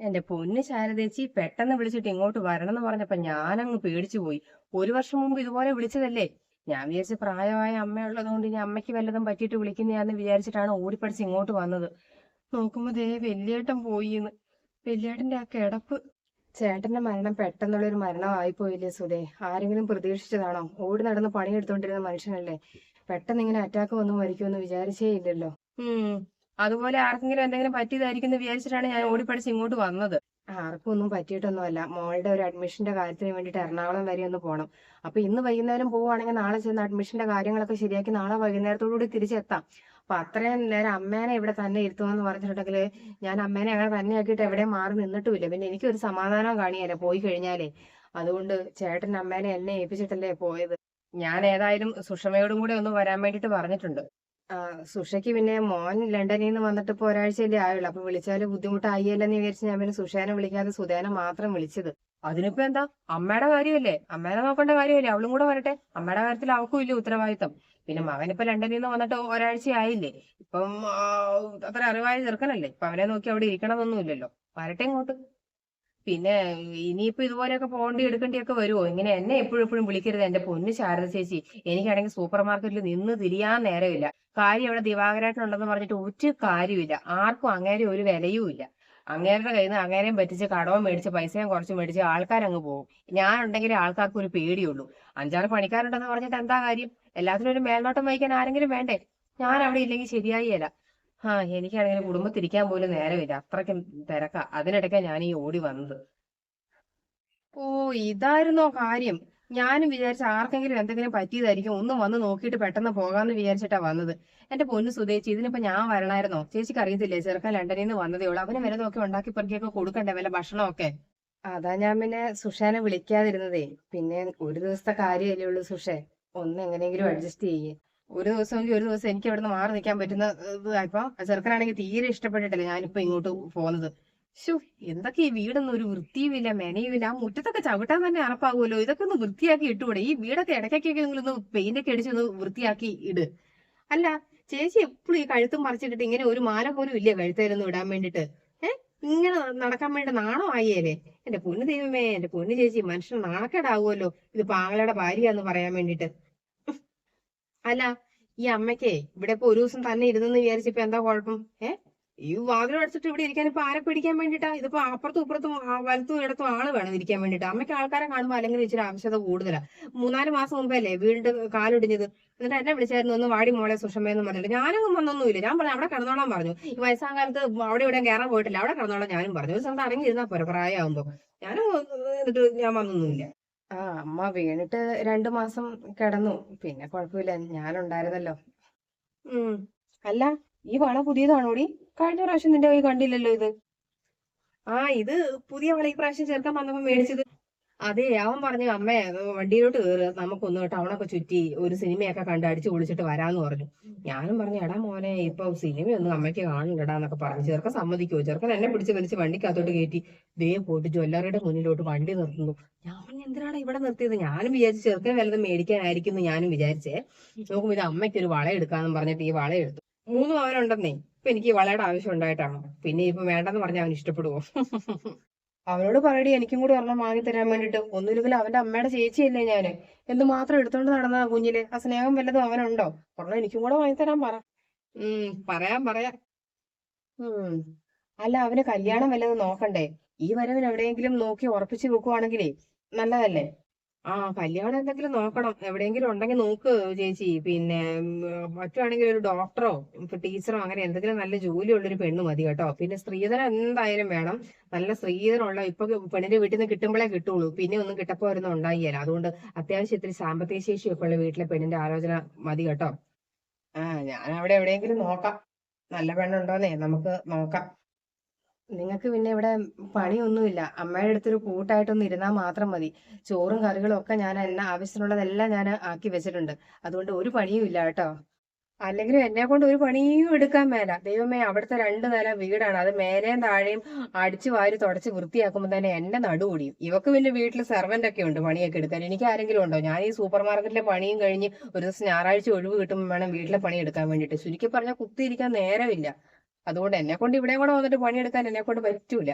എന്റെ പൊന്ന് ശാരദേച്ചി പെട്ടെന്ന് വിളിച്ചിട്ട് ഇങ്ങോട്ട് വരണം എന്ന് പറഞ്ഞപ്പോ ഞാനങ്ങ് പേടിച്ചു പോയി. ഒരു വർഷം മുമ്പ് ഇതുപോലെ വിളിച്ചതല്ലേ? ഞാൻ വിചാരിച്ച പ്രായമായ അമ്മയുള്ളത് കൊണ്ട് ഇനി അമ്മയ്ക്ക് വല്ലതും പറ്റിയിട്ട് വിളിക്കുന്നതാന്ന് വിചാരിച്ചിട്ടാണ് ഓടിപ്പടിച്ച് ഇങ്ങോട്ട് വന്നത്. നോക്കുമ്പോ ദേ വല്യേട്ടൻ പോയിന്ന്. വല്യേട്ടന്റെ ആ കിടപ്പ്. ചേട്ടന്റെ മരണം പെട്ടെന്നുള്ള ഒരു മരണമായി പോയില്ലേ സുധേ? ആരെങ്കിലും പ്രതീക്ഷിച്ചതാണോ? ഓടി നടന്ന് പണിയെടുത്തോണ്ടിരുന്ന മനുഷ്യനല്ലേ? പെട്ടെന്ന് ഇങ്ങനെ അറ്റാക്ക് വന്നു മരിക്കുമെന്ന് വിചാരിച്ചേ ഇല്ലല്ലോ. അതുപോലെ ആർക്കെങ്കിലും എന്തെങ്കിലും പറ്റിയതായിരിക്കും എന്ന് വിചാരിച്ചിട്ടാണ് ഞാൻ ഓടിപ്പടിച്ച് ഇങ്ങോട്ട് വന്നത്. ആർക്കും ഒന്നും പറ്റിയിട്ടൊന്നുമല്ല. മോളുടെ ഒരു അഡ്മിഷന്റെ കാര്യത്തിന് വേണ്ടിയിട്ട് എറണാകുളം വരെ ഒന്ന് പോകണം അപ്പൊ ഇന്ന് വൈകുന്നേരം പോവുകയാണെങ്കിൽ നാളെ ചെന്ന് അഡ്മിഷന്റെ കാര്യങ്ങളൊക്കെ ശരിയാക്കി നാളെ വൈകുന്നേരത്തോടുകൂടി തിരിച്ചെത്താം. അപ്പൊ അത്രയും നേരം അമ്മേനെ ഇവിടെ തന്നെ ഇരുത്തുമെന്ന് പറഞ്ഞിട്ടുണ്ടെങ്കിൽ ഞാൻ അമ്മേനെ അങ്ങനെ തന്നെ ആക്കിയിട്ട് എവിടെ മാറി നിന്നിട്ടുമില്ല. പിന്നെ എനിക്കൊരു സമാധാനം കാണിയല്ല പോയി കഴിഞ്ഞാലേ. അതുകൊണ്ട് ചേട്ടൻ അമ്മേനെ എന്നെ ഏൽപ്പിച്ചിട്ടല്ലേ പോയത്. ഞാൻ ഏതായാലും സുഷമയോടും കൂടെ ഒന്ന് വരാൻ വേണ്ടിട്ട് പറഞ്ഞിട്ടുണ്ട്. സുഷയ്ക്ക് പിന്നെ മോൻ ലണ്ടനിൽ നിന്ന് വന്നിട്ട് ഇപ്പൊ ഒരാഴ്ചയല്ലേ ആയുള്ളൂ. അപ്പൊ വിളിച്ചാൽ ബുദ്ധിമുട്ടായില്ലെന്ന് വിചാരിച്ച് ഞാൻ പിന്നെ സുഷേനെ വിളിക്കാതെ സുധേനെ മാത്രം വിളിച്ചത്. അതിനിപ്പോ എന്താ? അമ്മയുടെ കാര്യമല്ലേ? അമ്മേനെ നോക്കേണ്ട കാര്യമല്ലേ? അവളും കൂടെ വരട്ടെ. അമ്മയുടെ കാര്യത്തിൽ അവൾക്കും ഇല്ല ഉത്തരവാദിത്തം. പിന്നെ മകൻ ഇപ്പൊ ലണ്ടനിൽ നിന്ന് വന്നിട്ട് ഒരാഴ്ച ആയില്ലേ? ഇപ്പം അത്ര അറിവായ ചെറുക്കനല്ലേ? ഇപ്പൊ അവനെ നോക്കി അവിടെ ഇരിക്കണമെന്നൊന്നുമില്ലല്ലോ വരട്ടെ ഇങ്ങോട്ട്. പിന്നെ ഇനിയിപ്പോ ഇതുപോലെയൊക്കെ പോകേണ്ടി എടുക്കേണ്ടിയൊക്കെ വരുമോ ഇങ്ങനെ എന്നെ എപ്പോഴും എപ്പോഴും വിളിക്കരുത് എന്റെ പൊന്ന് ശാരദ ചേച്ചി. എനിക്കാണെങ്കിൽ സൂപ്പർ മാർക്കറ്റിൽ നിന്ന് തിരിയാൻ നേരമില്ല. കാര്യം ഇവിടെ ദിവാകരായിട്ടുണ്ടെന്ന് പറഞ്ഞിട്ട് ഒരു കാര്യമില്ല ആർക്കും അങ്ങേരെ ഒരു വിലയുമില്ല. അങ്ങേരുടെ കയ്യിൽ നിന്ന് അങ്ങേരെയും പറ്റിച്ച് കടവും മേടിച്ച് പൈസയും കുറച്ച് മേടിച്ച് ആൾക്കാരങ്ങ് പോകും ഞാനുണ്ടെങ്കിലേ ആൾക്കാർക്ക് ഒരു പേടിയുള്ളൂ. അഞ്ചാറ് പണിക്കാരുണ്ടെന്ന് പറഞ്ഞിട്ട് എന്താ കാര്യം? എല്ലാത്തിനും ഒരു മേൽനോട്ടം വഹിക്കാൻ ആരെങ്കിലും വേണ്ടേ? ഞാൻ അവിടെ ഇല്ലെങ്കിൽ ശരിയായില്ല ആ എനിക്കാണെങ്കിൽ കുടുംബത്തിരിക്കാൻ പോലും നേരമില്ല. അത്രയ്ക്കും തിരക്കാ. അതിനിടയ്ക്കാ ഞാൻ ഈ ഓടി വന്നത്. ഓ ഇതായിരുന്നോ കാര്യം? ഞാനും വിചാരിച്ച ആർക്കെങ്കിലും എന്തെങ്കിലും പറ്റിയതായിരിക്കും. ഒന്ന് വന്ന് നോക്കിയിട്ട് പെട്ടെന്ന് പോകാന്ന് വിചാരിച്ചിട്ടാ വന്നത്. എന്റെ പൊന്നു സുധേച്ചി ഇതിനിപ്പോ ഞാൻ വരണായിരുന്നോ? ചേച്ചിക്ക് അറിയത്തില്ലേ? ചെറുക്കൻ ലണ്ടനിൽ നിന്ന് വന്നതേ ഉള്ളൂ. അവന് വരെ നോക്കി ഉണ്ടാക്കി പെറുക്കിയൊക്കെ കൊടുക്കണ്ടേ? വല്ല ഭക്ഷണമൊക്കെ? അതാ ഞാൻ പിന്നെ സുഷാനെ വിളിക്കാതിരുന്നതേ. പിന്നെ ഒരു ദിവസത്തെ കാര്യമല്ലേ ഉള്ളൂ സുഷേ. ഒന്ന് എങ്ങനെയെങ്കിലും അഡ്ജസ്റ്റ് ചെയ്യേ. ഒരു ദിവസമെങ്കിൽ ഒരു ദിവസം എനിക്ക് അവിടെ നിന്ന് മാറി നിൽക്കാൻ പറ്റുന്ന ഇതായപ്പോ ചെറുക്കനാണെങ്കിൽ തീരെ ഇഷ്ടപ്പെട്ടിട്ടില്ല ഞാനിപ്പോ ഇങ്ങോട്ട് പോകുന്നത്. ശോ എന്തൊക്കെ ഈ വീടൊന്നും ഒരു വൃത്തിയുമില്ല മെനയുമില്ല. ആ മുറ്റത്തൊക്കെ ചവിട്ടാൻ തന്നെ അറപ്പാകുമല്ലോ. ഇതൊക്കെ ഒന്ന് വൃത്തിയാക്കി ഇട്ടുകൂടെ? ഈ വീടൊക്കെ ഇടയ്ക്കൊക്കെ ഒന്ന് പെയിന്റ് ഒക്കെ അടിച്ചൊന്ന് വൃത്തിയാക്കി ഇട്. അല്ല ചേച്ചി എപ്പോഴും ഈ കഴുത്തും മറിച്ചിട്ടിട്ട് ഇങ്ങനെ ഒരു മാല പോലും ഇല്ല കഴുത്തേലൊന്നും ഇടാൻ വേണ്ടിട്ട്? ഏ? ഇങ്ങനെ നടക്കാൻ വേണ്ടി നാണോ ആയേലേ? എന്റെ പൊന്നു ദൈവമേ എന്റെ പൊന്നു ചേച്ചി മനുഷ്യൻ നാണക്കേടാവുമല്ലോ. ഇത് പാങ്ങളയുടെ ഭാര്യയാന്ന് പറയാൻ വേണ്ടിട്ട്. അല്ല ഈ അമ്മയ്ക്കേ ഇവിടെ ഇപ്പൊ ഒരു ദിവസം തന്നെ ഇരുന്നെന്ന് വിചാരിച്ചപ്പോ എന്താ കുഴപ്പം? ഏ? ഈ വാതിലും അടിച്ചിട്ട് ഇവിടെ ഇരിക്കാൻ ഇപ്പൊ ആരെ പിടിക്കാൻ വേണ്ടിട്ടാ ഇതിപ്പോ അപ്പുറത്തും ഇപ്പുറത്തും വലത്തും ഇടത്തും ആൾ വേണം ഇരിക്കാൻ വേണ്ടിട്ട് അമ്മയ്ക്ക് ആൾക്കാരെ കാണുമ്പോ അല്ലെങ്കിൽ ഇച്ചിരി ആവശ്യത കൂടുതലാ. മൂന്നാൽ മാസം മുമ്പല്ലേ വീണ്ടും കാലൊടിഞ്ഞത്? എന്നിട്ട് എന്നെ വിളിച്ചായിരുന്നു ഒന്ന് വാടി മോളെ സുഷമയെന്ന് പറഞ്ഞിട്ട്. ഞാനൊന്നും വന്നൊന്നുമില്ല. ഞാൻ പറഞ്ഞു അവിടെ കിടന്നോളാൻ പറഞ്ഞു. ഈ വയസ്സാം കാലത്ത് അവിടെ ഇവിടെ കയറാൻ പോയിട്ടില്ല. അവിടെ കിടന്നോളാൻ ഞാനും പറഞ്ഞു. ഒരു സ്ഥലത്ത് അടങ്ങിയിരുന്നാ പോരെ പ്രായമാകുമ്പോ ഞാനും എന്നിട്ട് ഞാൻ വന്നൊന്നുമില്ല. ആ അമ്മ വീണിട്ട് രണ്ടു മാസം കിടന്നു. പിന്നെ കുഴപ്പമില്ല ഞാൻ ഉണ്ടായിരുന്നല്ലോ അല്ല ഈ വള പുതിയതാണോടി? കഴിഞ്ഞ പ്രാവശ്യം നിന്റെ കൈ കണ്ടില്ലല്ലോ ഇത്. ആ ഇത് പുതിയ വള ഈ പ്രാവശ്യം ചേർക്കാൻ വന്നപ്പോ മേടിച്ചത്. അതെ അവൻ പറഞ്ഞു അമ്മേ വണ്ടിയിലോട്ട് കയറ് നമുക്കൊന്ന് ടൗണൊക്കെ ചുറ്റി ഒരു സിനിമയൊക്കെ കണ്ട് അടിച്ചു പൊളിച്ചിട്ട് വരാന്ന് പറഞ്ഞു. ഞാനും പറഞ്ഞു എടാ മോനെ ഇപ്പൊ സിനിമയൊന്നും അമ്മയ്ക്ക് കാണണ്ടടാ എന്നൊക്കെ പറഞ്ഞു. ചെറുക്കൻ സമ്മതിക്കുമോ ചെറുക്കൻ എന്നെ പിടിച്ച് വലിച്ച് വണ്ടിക്കകത്തോട്ട് കയറ്റി ദേ പോയിട്ട് ജ്വല്ലറിയുടെ മുന്നിലോട്ട് വണ്ടി നിർത്തുന്നു. ഞാൻ പറഞ്ഞു എന്തിനാണ് ഇവിടെ നിർത്തിയത്? ഞാനും വിചാരിച്ചു ചെറുക്കൻ വല്ലതും മേടിക്കാനായിരിക്കും എന്ന് ഞാനും വിചാരിച്ചേ. നോക്കുമ്പോ ഇത് അമ്മയ്ക്ക് ഒരു വള എടുക്കാന്ന് പറഞ്ഞിട്ട് ഈ വള എടുത്തു. മൂന്ന് പവനുണ്ടെന്നേ. ഇപ്പൊ എനിക്ക് ഈ വളയുടെ ആവശ്യം ഉണ്ടായിട്ടാണോ? പിന്നെ ഇപ്പൊ വേണ്ടെന്ന് പറഞ്ഞാൽ അവൻ ഇഷ്ടപ്പെടുവോ? അവനോട് പറയടി എനിക്കും കൂടി ഒരെണ്ണം വാങ്ങി തരാൻ വേണ്ടിട്ട്. ഒന്നുമില്ലെങ്കിൽ അവന്റെ അമ്മയുടെ ചേച്ചിയല്ലേ ഞാൻ. എന്ന് മാത്രം എടുത്തോണ്ട് നടന്നാ കുഞ്ഞിൽ? ആ സ്നേഹം വല്ലതും അവനുണ്ടോ? ഒരെണ്ണം എനിക്കും കൂടെ വാങ്ങി തരാൻ പറ. ഉം പറയാം പറയാം. അല്ല അവന് കല്യാണം വല്ലതും നോക്കണ്ടേ? ഈ വരവിന് എവിടെയെങ്കിലും നോക്കി ഉറപ്പിച്ചു വെക്കുവാണെങ്കിലേ നല്ലതല്ലേ? ആ കല്യാണം എന്തെങ്കിലും നോക്കണം. എവിടെയെങ്കിലും ഉണ്ടെങ്കിൽ നോക്ക് ചേച്ചി. പിന്നെ പറ്റുവാണെങ്കിൽ ഒരു ഡോക്ടറോ ടീച്ചറോ അങ്ങനെ എന്തെങ്കിലും നല്ല ജോലിയുള്ളൊരു പെണ്ണ് മതി കേട്ടോ. പിന്നെ സ്ത്രീധനം എന്തായാലും വേണം. നല്ല സ്ത്രീധനമുള്ള ഇപ്പൊ പെണ്ണിന്റെ വീട്ടിൽ നിന്ന് കിട്ടുമ്പോഴേ കിട്ടുള്ളൂ. പിന്നെ ഒന്നും കിട്ടപ്പോരൊന്നും ഉണ്ടായില്ല. അതുകൊണ്ട് അത്യാവശ്യം ഇത്തിരി സാമ്പത്തിക ശേഷിയൊക്കെ ഉള്ള വീട്ടിലെ പെണ്ണിന്റെ ആലോചന മതി കേട്ടോ. ആ ഞാൻ അവിടെ എവിടെയെങ്കിലും നോക്കാം. നല്ല പെണ്ണുണ്ടോന്നേ നമുക്ക് നോക്കാം. നിങ്ങൾക്ക് പിന്നെ ഇവിടെ പണിയൊന്നുമില്ല. അമ്മയുടെ അടുത്തൊരു കൂട്ടായിട്ടൊന്ന് ഇരുന്നാൽ മാത്രം മതി. ചോറും കറികളും ഒക്കെ ഞാൻ എന്നെ ആവശ്യത്തിനുള്ളതെല്ലാം ഞാൻ ആക്കി വെച്ചിട്ടുണ്ട്. അതുകൊണ്ട് ഒരു പണിയും ഇല്ല കേട്ടോ. അല്ലെങ്കിലും എന്നെ കൊണ്ട് ഒരു പണിയും എടുക്കാൻ മേല. ദൈവമേ അവിടുത്തെ രണ്ട് നില വീടാണ്. അത് മേലെയും താഴെയും അടിച്ചു വാരി തുടച്ച് വൃത്തിയാക്കുമ്പോൾ തന്നെ എന്റെ നടുകൂടിയും ഇവക്ക് പിന്നെ വീട്ടിൽ സെർവന്റ് ഒക്കെ ഉണ്ട് പണിയൊക്കെ എടുക്കാൻ. എനിക്ക് ആരെങ്കിലും ഉണ്ടോ? ഞാൻ ഈ സൂപ്പർ മാർക്കറ്റിലെ പണിയും കഴിഞ്ഞ് ഒരു ദിവസം ഞായറാഴ്ച ഒഴിവ് കിട്ടുമ്പോൾ വേണം വീട്ടിലെ പണി എടുക്കാൻ വേണ്ടിയിട്ട്. ചുരുക്കി പറഞ്ഞാൽ കുത്തിയിരിക്കാൻ നേരമില്ല. അതുകൊണ്ട് എന്നെ കൊണ്ട് ഇവിടെ കൂടെ വന്നിട്ട് പണിയെടുക്കാൻ എന്നെ കൊണ്ട് പറ്റൂല.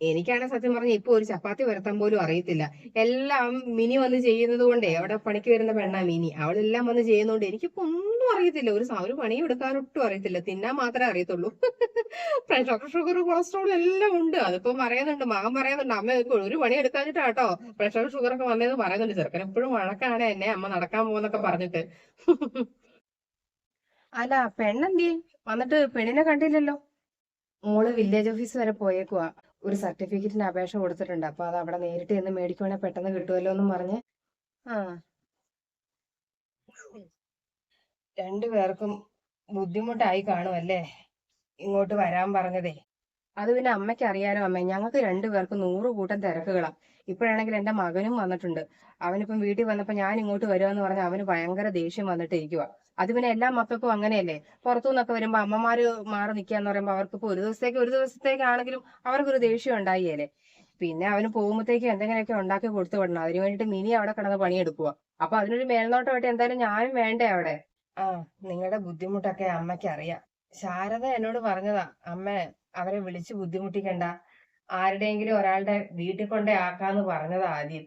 എനിക്കാണ് സത്യം പറഞ്ഞ ഇപ്പൊ ഒരു ചപ്പാത്തി വരുത്താൻ പോലും അറിയത്തില്ല. എല്ലാം മിനി വന്ന് ചെയ്യുന്നത് കൊണ്ടേ അവിടെ പണിക്ക് വരുന്ന പെണ്ണാ മിനി. അവളെല്ലാം വന്ന് ചെയ്യുന്നോണ്ട് എനിക്കിപ്പോ ഒന്നും അറിയത്തില്ല. ഒരു ഒരു പണിയും എടുക്കാനൊട്ടും അറിയത്തില്ല. തിന്നാൻ മാത്രമേ അറിയത്തുള്ളൂ. പ്രഷർ ഷുഗർ കൊളസ്ട്രോൾ എല്ലാം ഉണ്ട്. അതിപ്പോ പറയുന്നുണ്ട്. മകൻ പറയുന്നുണ്ട് അമ്മ ഒരു പണി എടുക്കാഞ്ഞിട്ടാ കേട്ടോ പ്രഷർ ഷുഗർ ഒക്കെ വന്നതെന്ന് പറയുന്നുണ്ട്. ചെറുക്കൻ എപ്പോഴും വഴക്കാണ് എന്നെ അമ്മ നടക്കാൻ പോകുന്നൊക്കെ പറഞ്ഞിട്ട്. അല്ല പെണ്ണെന്തി വന്നിട്ട് പെണ്ണിനെ കണ്ടില്ലല്ലോ. മോൾ വില്ലേജ് ഓഫീസ് വരെ പോയേക്കുവാ. ഒരു സർട്ടിഫിക്കറ്റിന് അപേക്ഷ കൊടുത്തിട്ടുണ്ട്. അപ്പൊ അത് അവിടെ നേരിട്ട് ചെന്ന് മേടിക്കുവാണെങ്കിൽ പെട്ടെന്ന് കിട്ടുമല്ലോ എന്നും പറഞ്ഞ്. ആ. രണ്ടുപേർക്കും ബുദ്ധിമുട്ടായി കാണുമല്ലേ ഇങ്ങോട്ട് വരാൻ പറഞ്ഞതേ. അത് പിന്നെ അമ്മയ്ക്ക് അറിയാലോ അമ്മ. ഞങ്ങൾക്ക് രണ്ടുപേർക്കും നൂറ് കൂട്ടം തിരക്കുകളാ. ഇപ്പോഴാണെങ്കിൽ എന്റെ മകനും വന്നിട്ടുണ്ട്. അവനിപ്പം വീട്ടിൽ വന്നപ്പോ ഞാൻ ഇങ്ങോട്ട് വരുവാന്ന് പറഞ്ഞ അവന് ഭയങ്കര ദേഷ്യം വന്നിട്ടിരിക്കുവാ അത് പിന്നെ എല്ലാ മക്കൾക്കും അങ്ങനെയല്ലേ? പുറത്തു നിന്നൊക്കെ വരുമ്പോ അമ്മമാര് മാറി നിക്കാന്ന് പറയുമ്പോ അവർക്ക് ഇപ്പൊ ഒരു ദിവസത്തേക്ക് ഒരു ദിവസത്തേക്കാണെങ്കിലും അവർക്കൊരു ദേഷ്യം ഉണ്ടായില്ലേ പിന്നെ അവന് പോകുമ്പോഴത്തേക്ക് എന്തെങ്കിലുമൊക്കെ ഉണ്ടാക്കി കൊടുത്തു വിടണം. അതിനു വേണ്ടിട്ട് മിനി അവിടെ കിടന്ന് പണിയെടുക്കുക അപ്പൊ അതിനൊരു മേൽനോട്ടമായിട്ട് എന്തായാലും ഞാനും വേണ്ടേ അവിടെ? ആ നിങ്ങളുടെ ബുദ്ധിമുട്ടൊക്കെ അമ്മയ്ക്ക് അറിയാം. ശാരദ എന്നോട് പറഞ്ഞതാ അമ്മ അവരെ വിളിച്ച് ബുദ്ധിമുട്ടിക്കണ്ട. ആരുടെയെങ്കിലും ഒരാളുടെ വീട്ടിൽ കൊണ്ടേ ആക്കാന്ന് പറഞ്ഞതാ ആദ്യം.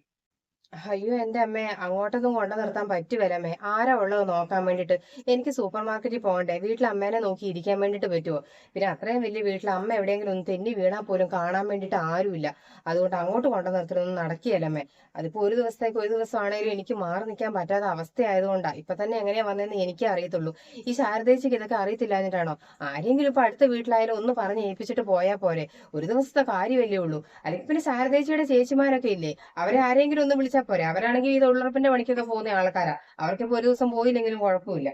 അയ്യോ എന്റെ അമ്മ. അങ്ങോട്ടൊന്നും കൊണ്ടു നിർത്താൻ പറ്റുമല്ല അമ്മേ ആരാ ഉള്ളത് നോക്കാൻ വേണ്ടിട്ട് എനിക്ക് സൂപ്പർ മാർക്കറ്റിൽ പോകണ്ടേ. വീട്ടിൽ അമ്മേനെ നോക്കി ഇരിക്കാൻ വേണ്ടിട്ട് പറ്റുമോ പിന്നെ അത്രയും വലിയ വീട്ടിൽ അമ്മ എവിടെയെങ്കിലും ഒന്ന് തെന്നി വീണാ പോലും കാണാൻ വേണ്ടിട്ട് ആരുമില്ല. അതുകൊണ്ട് അങ്ങോട്ട് കൊണ്ടു നിർത്തലൊന്നും നടക്കുകയല്ല അമ്മേ അതിപ്പോ ഒരു ദിവസത്തേക്ക് ഒരു ദിവസം ആണെങ്കിലും എനിക്ക് മാറി നിൽക്കാൻ പറ്റാത്ത അവസ്ഥയായതുകൊണ്ടാ. ഇപ്പൊ തന്നെ എങ്ങനെയാ വന്നതെന്ന് എനിക്കേ അറിയത്തുള്ളൂ. ഈ ശാരദേശിക്ക് ഇതൊക്കെ അറിയത്തില്ലാഞ്ഞിട്ടാണോ? ആരെങ്കിലും ഇപ്പൊ അടുത്ത വീട്ടിലായാലും ഒന്ന് പറഞ്ഞ് ഏൽപ്പിച്ചിട്ട് പോയാൽ പോരെ. ഒരു ദിവസത്തെ കാര്യമല്ലേ ഉള്ളൂ. അല്ലെങ്കിൽ പിന്നെ ശാരദേശിയുടെ ചേച്ചിമാരൊക്കെ ഇല്ലേ? അവരെ ആരെങ്കിലും ഒന്ന് വിളിച്ചാൽ പോരെ. അവരാണെങ്കിൽ ഈ തൊഴിലുറപ്പിന്റെ പണിക്കൊക്കെ പോകുന്ന ആൾക്കാരാ. അവർക്കിപ്പോ ഒരു ദിവസം പോയില്ലെങ്കിലും കുഴപ്പമില്ല.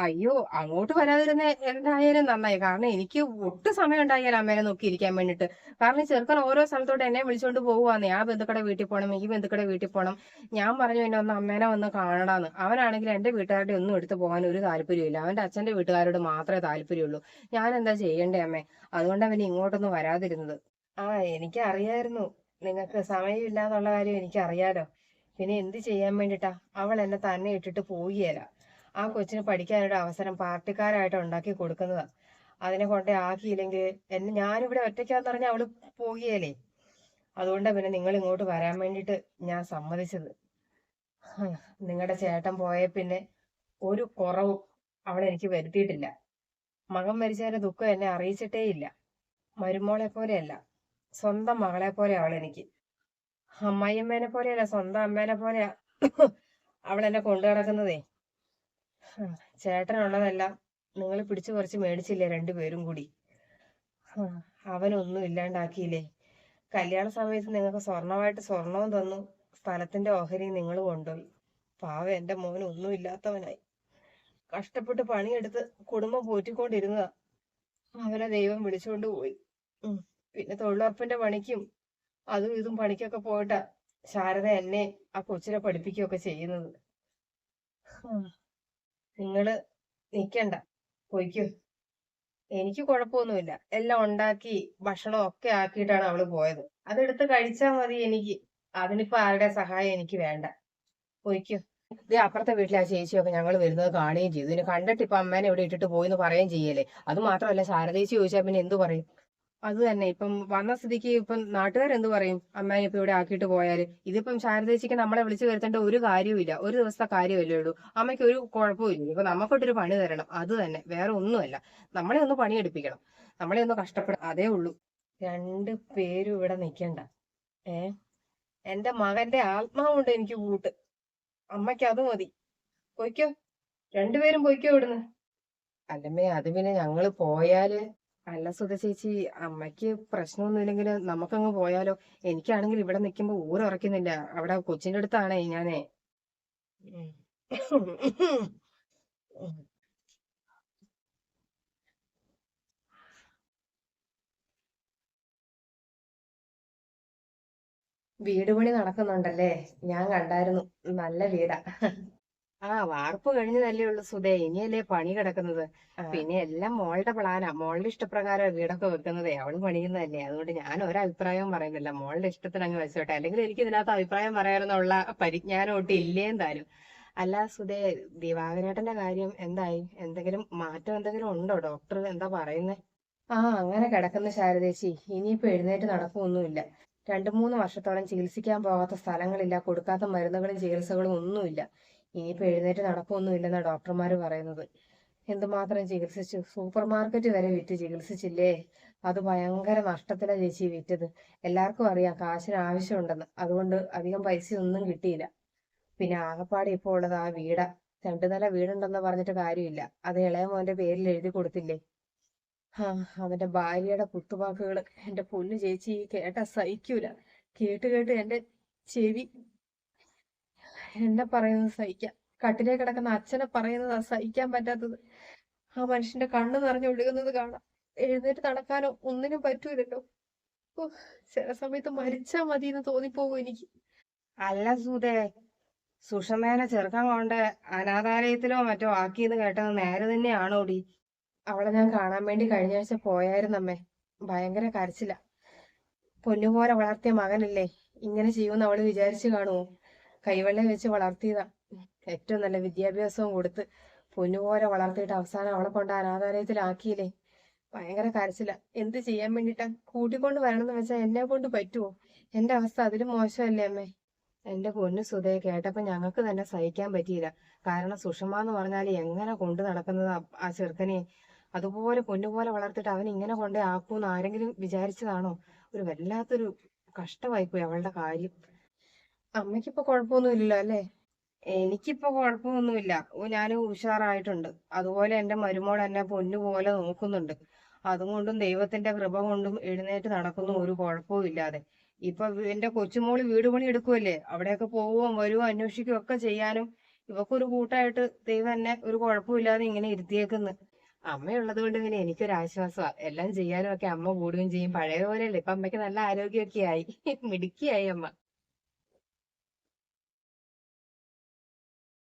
അയ്യോ അങ്ങോട്ട് വരാതിരുന്ന എന്തായാലും നന്നായി. കാരണം എനിക്ക് ഒട്ടും സമയം ഉണ്ടായാലും അമ്മേനെ നോക്കി ഇരിക്കാൻ വേണ്ടിട്ട്. കാരണം ചെറുക്കൻ ഓരോ സ്ഥലത്തോട്ട് എന്നെ വിളിച്ചോണ്ട് പോകുവാന്ന് ആ ബന്ധുക്കടെ വീട്ടിൽ പോകണം ഈ ബന്ധുക്കടെ വീട്ടിൽ പോകണം ഞാൻ പറഞ്ഞു എന്നെ ഒന്ന് അമ്മേനെ വന്ന് കാണണമെന്ന് അവനാണെങ്കിൽ എന്റെ വീട്ടുകാരുടെ ഒന്നും എടുത്തു പോകാൻ ഒരു താല്പര്യമില്ല അവന്റെ അച്ഛന്റെ വീട്ടുകാരോട് മാത്രമേ താല്പര്യമുള്ളൂ. ഞാൻ എന്താ ചെയ്യണ്ടേ അമ്മേ? അതുകൊണ്ട് ഇങ്ങോട്ടൊന്നും വരാതിരുന്നത്. ആ എനിക്ക് അറിയായിരുന്നു നിങ്ങൾക്ക് സമയമില്ല എന്നുള്ള കാര്യം എനിക്കറിയാലോ. പിന്നെ എന്ത് ചെയ്യാൻ വേണ്ടിട്ടാ? അവൾ എന്നെ തന്നെ ഇട്ടിട്ട് പോവുകയല്ല ആ കൊച്ചിന് പഠിക്കാനൊരു അവസരം പാർട്ടിക്കാരായിട്ട് ഉണ്ടാക്കി കൊടുക്കുന്നതാ. അതിനെ കൊണ്ടേ ആക്കിയില്ലെങ്കിൽ എന്നെ ഞാനിവിടെ ഒറ്റയ്ക്കാന്ന് പറഞ്ഞാൽ അവൾ പോവുകയല്ലേ അതുകൊണ്ടാ പിന്നെ നിങ്ങൾ ഇങ്ങോട്ട് വരാൻ വേണ്ടിട്ട് ഞാൻ സമ്മതിച്ചത്. നിങ്ങളുടെ ചേട്ടൻ പോയ പിന്നെ ഒരു കുറവും അവൾ എനിക്ക് വരുത്തിയിട്ടില്ല. മകൻ മരിച്ചതിന്റെ ദുഃഖം എന്നെ അറിയിച്ചിട്ടേ ഇല്ല മരുമോളെ പോലെയല്ല. സ്വന്തം മകളെ പോലെ അവൾ എനിക്ക്. അമ്മായിയമ്മേനെ പോലെയല്ല സ്വന്തം അമ്മേനെ പോലെയാ അവൾ എന്നെ കൊണ്ടു കിടക്കുന്നതേ ചേട്ടനുള്ളതല്ല നിങ്ങൾ പിടിച്ചു കുറച്ച് മേടിച്ചില്ലേ രണ്ടുപേരും കൂടി? അവനൊന്നും ഇല്ലാണ്ടാക്കിയില്ലേ? കല്യാണ സമയത്ത് നിങ്ങൾക്ക് സ്വർണമായിട്ട് സ്വർണവും തന്നു സ്ഥലത്തിന്റെ ഓഹരി നിങ്ങൾ കൊണ്ടുപോയി. പാവ എന്റെ മോൻ ഒന്നും ഇല്ലാത്തവനായി. കഷ്ടപ്പെട്ട് പണിയെടുത്ത് കുടുംബം പോറ്റിക്കൊണ്ടിരുന്നതാ. അവനെ ദൈവം വിളിച്ചുകൊണ്ട് പോയി. പിന്നെ തൊഴിലുറപ്പിന്റെ പണിക്കും അതും ഇതും പണിക്കൊക്കെ പോയിട്ടാ ശാരദ എന്നെ ആ കൊച്ചിനെ പഠിപ്പിക്കുകയൊക്കെ ചെയ്യുന്നത്. നിങ്ങൾ നിക്കണ്ട പോയിക്കോ. എനിക്ക് കുഴപ്പമൊന്നുമില്ല. എല്ലാം ഉണ്ടാക്കി ഭക്ഷണം ഒക്കെ ആക്കിയിട്ടാണ് അവൾ പോയത്. അതെടുത്ത് കഴിച്ചാ മതി എനിക്ക്. അതിനിപ്പോ ആരുടെ സഹായം എനിക്ക് വേണ്ട. പോയിക്കോ. ഇത് അപ്പുറത്തെ വീട്ടിലെ ആ ചേച്ചിയൊക്കെ ഞങ്ങൾ വരുന്നത് കാണുകയും ചെയ്തു. ഇതിന് കണ്ടിട്ട് ഇപ്പൊ അമ്മേനെ ഇവിടെ ഇട്ടിട്ട് പോയി എന്ന് പറയുകയും ചെയ്യല്ലേ? അത് മാത്രമല്ല ശാരദേച്ചി ചോദിച്ചാൽ പിന്നെ എന്തു പറയും? അത് തന്നെ. ഇപ്പം വന്ന സ്ഥിതിക്ക് ഇപ്പം നാട്ടുകാരെന്ത് പറയും? അമ്മായി ഇപ്പൊ ഇവിടെ ആക്കിയിട്ട് പോയാൽ. ഇതിപ്പം ശാരദേച്ചിക്ക് നമ്മളെ വിളിച്ചു വരുത്തേണ്ട ഒരു കാര്യവുമില്ല. ഒരു ദിവസത്തെ കാര്യമല്ലേ ഉള്ളൂ. അമ്മയ്ക്ക് ഒരു കുഴപ്പമില്ല ഇപ്പൊ നമുക്കൊട്ടൊരു പണി തരണം. അത് തന്നെ. വേറെ ഒന്നുമല്ല. നമ്മളെ ഒന്ന് പണിയെടുപ്പിക്കണം. നമ്മളെ ഒന്ന് കഷ്ടപ്പെടാം അതേ ഉള്ളൂ. രണ്ട് പേരും ഇവിടെ നിൽക്കണ്ട ഏ? എന്റെ മകന്റെ ആത്മാവുണ്ട് എനിക്ക് കൂട്ട്. അമ്മയ്ക്ക് അത് മതി. പൊയ്ക്കോ. രണ്ടുപേരും പൊയ്ക്കോ ഇവിടുന്ന്. അല്ലമ്മേ അത് പിന്നെ ഞങ്ങൾ പോയാൽ അല്ല സുധ ചേച്ചി അമ്മയ്ക്ക് പ്രശ്നമൊന്നുമില്ലെങ്കിൽ നമുക്കങ്ങ് പോയാലോ? എനിക്കാണെങ്കിൽ ഇവിടെ നിൽക്കുമ്പോ ഊരറക്കുന്നില്ല അവിടെ കൊച്ചിന്റെ അടുത്താണേ ഞാനേ. വീട് പണി നടക്കുന്നുണ്ടല്ലേ? ഞാൻ കണ്ടായിരുന്നു. നല്ല വീടാ. ആ വാർപ്പ് കഴിഞ്ഞതല്ലേ ഉള്ളൂ സുധേ. ഇനിയല്ലേ പണി കിടക്കുന്നത്. പിന്നെ എല്ലാം മോളുടെ പ്ലാനാ. മോളുടെ ഇഷ്ടപ്രകാരം വീടൊക്കെ വെക്കുന്നതേ. അവൾ പണിയുന്നതല്ലേ. അതുകൊണ്ട് ഞാൻ ഒരഭിപ്രായവും പറയുന്നില്ല. മോളുടെ ഇഷ്ടത്തിന് അങ്ങ് വെച്ചോട്ടെ. അല്ലെങ്കിൽ എനിക്ക് ഇതിനകത്ത് അഭിപ്രായം പറയാനെന്നുള്ള പരിജ്ഞാനം ഒട്ടും ഇല്ലേം താനും അല്ല സുധേ ദിവാകരേട്ടന്റെ കാര്യം എന്തായി? എന്തെങ്കിലും മാറ്റം എന്തെങ്കിലും ഉണ്ടോ? ഡോക്ടർ എന്താ പറയുന്നേ? ആ അങ്ങനെ കിടക്കുന്ന ശാരദേശി ഇനിയിപ്പോ എഴുന്നേറ്റ് നടക്കൊന്നുമില്ല രണ്ടു മൂന്ന് വർഷത്തോളം ചികിത്സിക്കാൻ പോകാത്ത സ്ഥലങ്ങളില്ല. കൊടുക്കാത്ത മരുന്നുകളും ചികിത്സകളും ഒന്നുമില്ല. ഇനിയിപ്പോ എഴുന്നേറ്റ് നടക്കൊന്നുമില്ലെന്നാ ഡോക്ടർമാര് പറയുന്നത്. എന്തുമാത്രം ചികിത്സിച്ചു? സൂപ്പർ മാർക്കറ്റ് വരെ വിറ്റ് ചികിത്സിച്ചില്ലേ? അത് ഭയങ്കര നഷ്ടത്തിലാ ചേച്ചി വിറ്റത്. എല്ലാവർക്കും അറിയാം കാശിന് ആവശ്യമുണ്ടെന്ന്. അതുകൊണ്ട് അധികം പൈസ ഒന്നും കിട്ടിയില്ല. പിന്നെ ആകപ്പാടെ ഇപ്പോൾ ഉള്ളത് ആ വീടാ. രണ്ടു നില വീടുണ്ടെന്ന് പറഞ്ഞിട്ട് കാര്യമില്ല. അത് ഇളയ മോന്റെ പേരിൽ എഴുതി കൊടുത്തില്ലേ? ആ അവന്റെ ഭാര്യയുടെ കുത്തുവാക്കുകൾ എന്റെ പൊന്നു ചേച്ചി കേട്ട സഹിക്കൂല. കേട്ട് കേട്ട് എന്റെ ചെവി എന്നെ പറയുന്നത്? സഹിക്കാം. കട്ടിലേ കിടക്കുന്ന അച്ഛനെ പറയുന്നത് സഹിക്കാൻ പറ്റാത്തത്. ആ മനുഷ്യന്റെ കണ്ണ് നിറഞ്ഞു ഒഴുകുന്നത് കാണാം. എഴുന്നേറ്റ് നടക്കാനോ ഒന്നിനും പറ്റൂലല്ലോ. ഓ ചില സമയത്ത് മരിച്ചാ മതി എന്ന് തോന്നിപ്പോകും എനിക്ക്. അല്ല സൂതേ സുഷമേനെ ചെറുക്കാൻ കൊണ്ട് അനാഥാലയത്തിലോ മറ്റോ ആക്കിയെന്ന് കേട്ടത് നേരെ തന്നെയാണോടി. അവളെ ഞാൻ കാണാൻ വേണ്ടി കഴിഞ്ഞ ആഴ്ച പോയായിരുന്നമ്മേ ഭയങ്കര കരച്ചില. പൊന്നുപോലെ വളർത്തിയ മകനല്ലേ. ഇങ്ങനെ ചെയ്യുമെന്ന് അവൾ വിചാരിച്ചു കാണുമോ കൈവെള്ളം വെച്ച് വളർത്തിയതാ. ഏറ്റവും നല്ല വിദ്യാഭ്യാസവും കൊടുത്ത് പൊന്നുപോലെ വളർത്തിയിട്ട് അവസാനം അവളെ കൊണ്ട് അനാഥാലയത്തിലാക്കിയില്ലേ. ഭയങ്കര കരച്ചില. എന്ത് ചെയ്യാൻ വേണ്ടിട്ടാ? കൂട്ടിക്കൊണ്ട് വരണമെന്ന് വെച്ചാൽ എന്നെ കൊണ്ട് പറ്റുമോ എന്റെ അവസ്ഥ അതിലും മോശമല്ലേ അമ്മേ. എന്റെ പൊന്നു സുധയെ കേട്ടപ്പോ ഞങ്ങൾക്ക് തന്നെ സഹിക്കാൻ പറ്റിയില്ല. കാരണം സുഷമ എന്ന് പറഞ്ഞാൽ എങ്ങനെ കൊണ്ടു നടക്കുന്നത് ആ ചെറുക്കനെ. അതുപോലെ പൊന്നുപോലെ വളർത്തിട്ട് അവൻ ഇങ്ങനെ കൊണ്ടേ ആക്കൂന്ന് ആരെങ്കിലും വിചാരിച്ചതാണോ? ഒരു വല്ലാത്തൊരു കഷ്ടമായിപ്പോയി അവളുടെ കാര്യം. അമ്മയ്ക്കിപ്പോ കുഴപ്പമൊന്നുമില്ലല്ലോ അല്ലേ? എനിക്കിപ്പോ കുഴപ്പമൊന്നുമില്ല ഞാൻ ഉഷാറായിട്ടുണ്ട്. അതുപോലെ എന്റെ മരുമോൾ എന്നെ പൊന്നുപോലെ നോക്കുന്നുണ്ട്. അതുകൊണ്ടും ദൈവത്തിന്റെ കൃപ കൊണ്ടും എഴുന്നേറ്റ് നടക്കുന്നു. ഒരു കുഴപ്പവും ഇല്ലാതെ. ഇപ്പൊ എന്റെ കൊച്ചുമോൾ വീട് പണി എടുക്കുമല്ലേ അവിടെയൊക്കെ പോവുകയും വരുവോ അന്വേഷിക്കുകയും ഒക്കെ ചെയ്യാനും. ഇവക്കൊരു കൂട്ടായിട്ട് ദൈവം എന്നെ ഒരു കുഴപ്പമില്ലാതെ ഇങ്ങനെ ഇരുത്തിയേക്കുന്നു. അമ്മയുള്ളത് കൊണ്ട് പിന്നെ എനിക്കൊരു ആശ്വാസമാണ് എല്ലാം ചെയ്യാനും ഒക്കെ അമ്മ കൂടുകയും ചെയ്യും. പഴയ പോലെയല്ലേ ഇപ്പൊ അമ്മയ്ക്ക് നല്ല ആരോഗ്യമൊക്കെ ആയി. മിടുക്കിയായി അമ്മ.